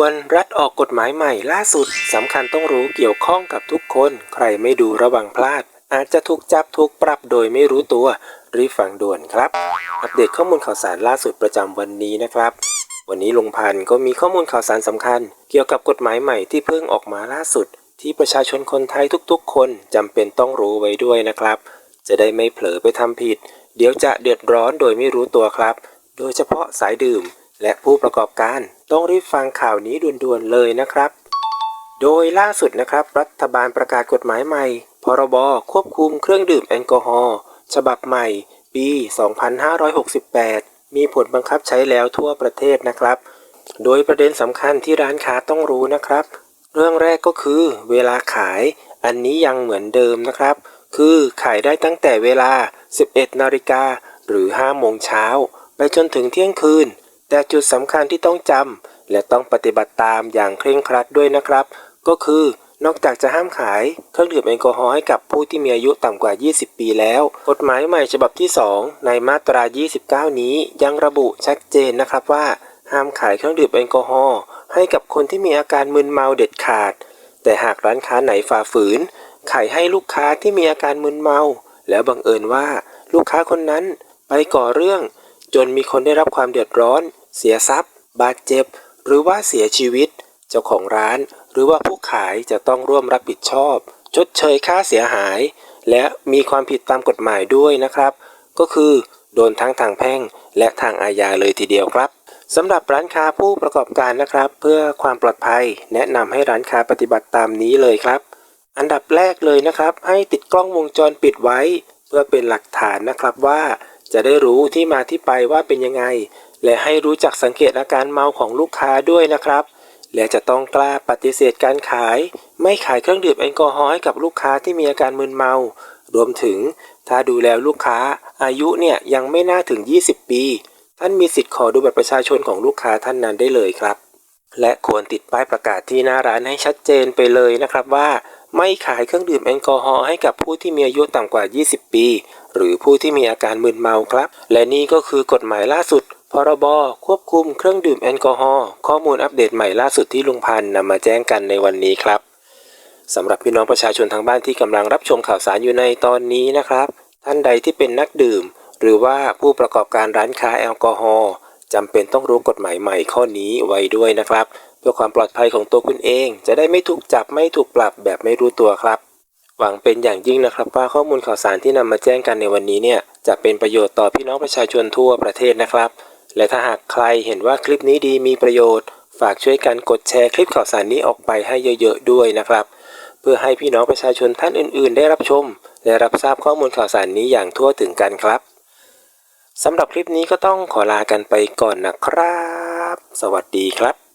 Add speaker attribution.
Speaker 1: ด่วน รัฐออกกฎหมายใหม่ล่าสุดสำคัญต้องรู้เกี่ยวข้องกับทุกคน ใครไม่ดูระวังพลาด อาจจะถูกจับถูกปรับโดยไม่รู้ตัว รีบฟังด่วนครับ อัปเดตข้อมูลข่าวสารล่าสุดประจำวันนี้นะครับ วันนี้ลงพันธ์ก็มีข้อมูลข่าวสารสำคัญ เกี่ยวกับกฎหมายใหม่ที่เพิ่งออกมาล่าสุด ที่ประชาชนคนไทยทุกๆ คนจำเป็นต้องรู้ไว้ด้วยนะครับ จะได้ไม่เผลอไปทำผิด เดี๋ยวจะเดือดร้อนโดยไม่รู้ตัวครับ โดยเฉพาะสายดื่ม และผู้ประกอบการต้องรีบฟังข่าวนี้ด่วนๆเลยนะครับ โดยล่าสุดนะครับ รัฐบาลประกาศกฎหมายใหม่ พรบควบคุมเครื่องดื่มแอลกอฮอล์ฉบับใหม่ ปี 2568 มีผลบังคับใช้แล้วทั่วประเทศนะครับ โดยประเด็นสำคัญที่ร้านค้าต้องรู้นะครับ เรื่องแรกก็คือ เวลาขาย อันนี้ยังเหมือนเดิมนะครับ คือขายได้ตั้งแต่เวลา 11 นาฬิกาหรือ 5 โมงเช้า ไปจนถึงเที่ยงคืน แต่จุดสำคัญที่ต้องจำและต้องปฏิบัติตามอย่างเคร่งครัดด้วยนะครับ ก็คือนอกจากจะห้ามขายเครื่องดื่มแอลกอฮอล์ให้กับผู้ที่มีอายุต่ำกว่า 20 ปีแล้ว กฎหมายใหม่ฉบับที่ 2 ในมาตรา 29 นี้ยังระบุชัดเจนนะครับว่า ห้ามขายเครื่องดื่มแอลกอฮอล์ให้กับคนที่มีอาการมึนเมาเด็ดขาด แต่หากร้านค้าไหนฝ่าฝืน ขายให้ลูกค้าที่มีอาการมึนเมา แล้วบังเอิญว่าลูกค้าคนนั้นไปก่อเรื่อง จนมีคนได้รับความเดือดร้อน เสียทรัพย์ บาดเจ็บ หรือว่าเสียชีวิต เจ้าของร้าน หรือว่าผู้ขายจะต้องร่วมรับผิดชอบ ชดเชยค่าเสียหาย และมีความผิดตามกฎหมายด้วยนะครับ ก็คือโดนทั้งทางแพ่ง และทางอาญาเลยทีเดียวครับสำหรับร้านค้าผู้ประกอบการนะครับ เพื่อความปลอดภัย แนะนำให้ร้านค้าปฏิบัติตามนี้เลยครับ อันดับแรกเลยนะครับ ให้ติดกล้องวงจรปิดไว้ เพื่อเป็นหลักฐานนะครับว่า จะได้รู้ที่มาที่ไปว่าเป็นยังไง และให้รู้จักสังเกตอาการเมาของลูกค้าด้วยนะครับ และจะต้องกล้าปฏิเสธการขาย ไม่ขายเครื่องดื่มแอลกอฮอล์ให้กับลูกค้าที่มีอาการมึนเมา รวมถึง ถ้าดูแล้วลูกค้า อายุเนี่ยยังไม่น่าถึง 20 ปี ท่านมีสิทธิ์ขอดูบัตรประชาชนของลูกค้าท่านนั้นได้เลยครับ และควรติดป้ายประกาศที่หน้าร้านให้ชัดเจนไปเลยนะครับว่า ไม่ขายเครื่องดื่มแอลกอฮอล์ให้กับผู้ที่มีอายุต่ำกว่า 20 ปี หรือผู้ที่มีอาการมึนเมาครับ และนี่ก็คือกฎหมายล่าสุดพรบควบคุมเครื่องดื่มแอลกอฮอล์ข้อมูลอัปเดตใหม่ล่าสุดที่ลุงพันนำมาแจ้งกันในวันนี้ครับสำหรับพี่น้องประชาชนทางบ้านที่กำลังรับชมข่าวสารอยู่ในตอนนี้นะครับ ท่านใดที่เป็นนักดื่ม หรือว่าผู้ประกอบการร้านค้าแอลกอฮอล์จำเป็นต้องรู้กฎหมายใหม่ข้อนี้ไว้ด้วยนะครับ เพื่อความปลอดภัยของตัวคุณเอง จะได้ไม่ถูกจับไม่ถูกปรับแบบไม่รู้ตัวครับ หวังเป็นอย่างยิ่งนะครับว่าข้อมูลข่าวสารที่นำมาแจ้งกันในวันนี้เนี่ยจะเป็นประโยชน์ต่อพี่น้องประชาชนทั่วประเทศนะครับ และถ้าหากใครเห็นว่าคลิปนี้ดีมีประโยชน์ ฝากช่วยกันกดแชร์คลิปข่าวสารนี้ออกไปให้เยอะๆด้วยนะครับ เพื่อให้พี่น้องประชาชนท่านอื่น ๆ ได้รับชม และรับทราบข้อมูลข่าวสารนี้อย่างทั่วถึงกันครับสำหรับคลิปนี้ก็ต้องขอลากันไปก่อนนะครับ สวัสดีครับ